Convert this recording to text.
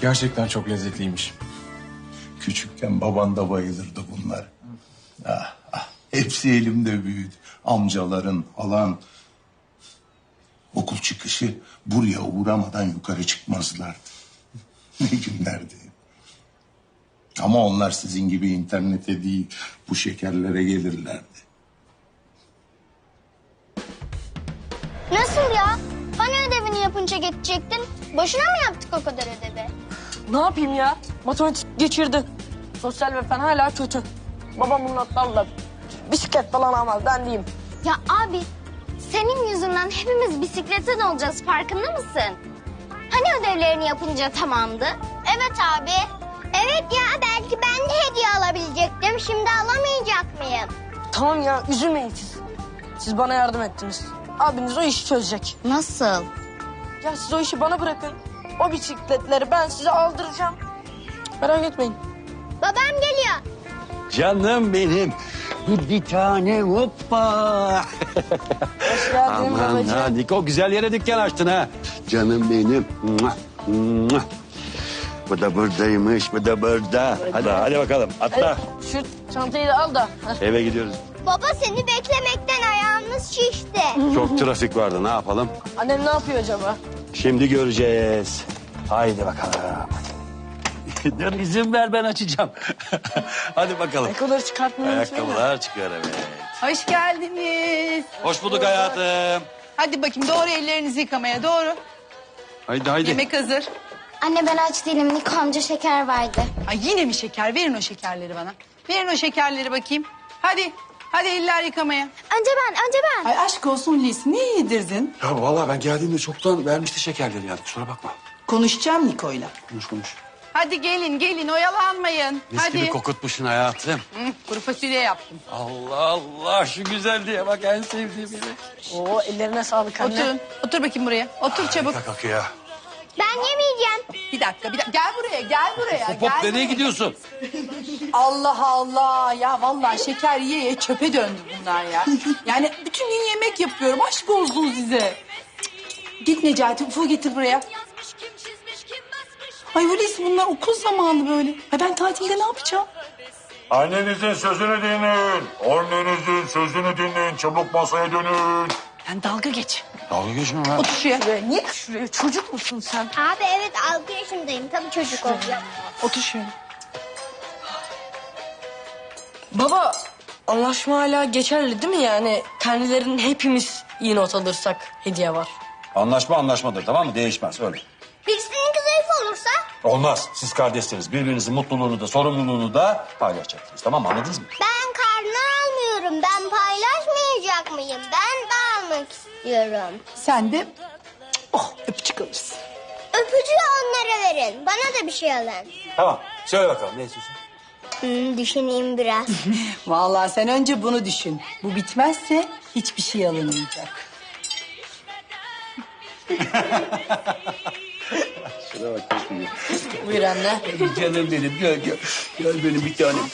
Gerçekten çok lezzetliymiş. Küçükken baban da bayılırdı bunlar. Ah, ah, hepsi elimde büyüdü. Amcaların, halan. Okul çıkışı buraya uğramadan yukarı çıkmazlardı. Ne günlerdi. Ama onlar sizin gibi internete değil, bu şekerlere gelirlerdi. Nasıl ya? Hani ödevini yapınca geçecektin? Boşuna mı yaptık o kadar ödevi? Ne yapayım ya? Matematik geçirdi. Sosyal ve fen hala kötü. Babam bunun notlarla bisiklet falan almaz ben diyeyim. Ya abi senin yüzünden hepimiz bisikletten olacağız farkında mısın? Hani ödevlerini yapınca tamamdı? Evet abi. Evet ya belki ben de hediye alabilecektim. Şimdi alamayacak mıyım? Tamam ya üzülmeyin siz. Siz bana yardım ettiniz. Abiniz o işi çözecek. Nasıl? Ya siz o işi bana bırakın. O bisikletleri ben size aldıracağım. Merak etmeyin. Babam geliyor. Canım benim. Bir tane hoppa. Hoş geldin Aman babacığım. hadi o güzel yere dükkan açtın ha. Canım benim. Mua, mua. Bu da buradaymış, bu da burada. Hadi, hadi bakalım atla. Şu çantayı da al da. Eve gidiyoruz. Baba seni beklemekten ayağımız şişti. Çok trafik vardı ne yapalım? Annem ne yapıyor acaba? Şimdi göreceğiz. Haydi bakalım. Dur izin ver ben açacağım. hadi bakalım. Ayakkabıları çıkartmayı. Ayakkabılar çıkıyor evet. Hoş geldiniz. Hoş bulduk hayatım. Hadi bakayım doğru ellerinizi yıkamaya doğru. Haydi haydi. Yemek hazır. Anne ben aç değilim. Niko amca şeker verdi. Ay yine mi şeker? Verin o şekerleri bana. Verin o şekerleri bakayım. Hadi. Hadi eller yıkamaya. Önce ben, önce ben. Ay aşk olsun Hulusi niye yedirdin? Ya vallahi ben geldiğimde çoktan vermişti şekerleri yani kusura bakma. Konuşacağım Niko'yla. Konuş konuş. Hadi gelin gelin oyalanmayın. Mis Hadi. gibi kokutmuşsun hayatım. Hı, kuru fasulye yaptım. Allah Allah şu güzelliğe bak en sevdiğim yemek. Oo ellerine sağlık anne. Oturun. Otur bakayım buraya. Otur çabuk. Harika kokuyor. Ben yemeyeceğim. Bir dakika bir dakika. Gel buraya gel buraya. Hop gel hop nereye buraya. gidiyorsun? Allah Allah ya vallahi şeker yiye yiye çöpe döndü bunlar ya. Yani bütün gün yemek yapıyorum aşk olsun size. Cık, Git Necati ufu getir buraya. Ay Hulusi bunlar okul zamanı böyle. Ay ben tatilde ne yapacağım? Annenizin sözünü dinleyin. Annenizin sözünü dinleyin. Çabuk masaya dönün. Yani dalga geç. Dalga geçme lan. Otur şuraya. Şuraya, niye şuraya? Çocuk musun sen? Abi evet 6 yaşındayım. Tabii çocuk olacağım. Otur şuraya. Baba anlaşma hala geçerli değil mi yani? Kendilerinin hepimiz iyi not alırsak hediye var. Anlaşma anlaşmadır tamam mı? Değişmez öyle. Birisinin kızı zayıf olursa Olmaz. Siz kardeşsiniz. Birbirinizin mutluluğunu da sorumluluğunu da paylaşacaksınız. Tamam mı? Anladınız mı? ben karnı almıyorum. Ben paylaşmayacak mıyım? Ben de almak istiyorum. Sen de oh öpücük alırsın. Öpücüğü onlara verin. Bana da bir şey alın. Tamam. Söyle bakalım ne istiyorsun? Hmm, düşüneyim biraz. Vallahi sen önce bunu düşün. Bu bitmezse hiçbir şey alınmayacak. Şuna bak. Buyur anne. Canım benim. Gel gel. Gel benim bir tanem.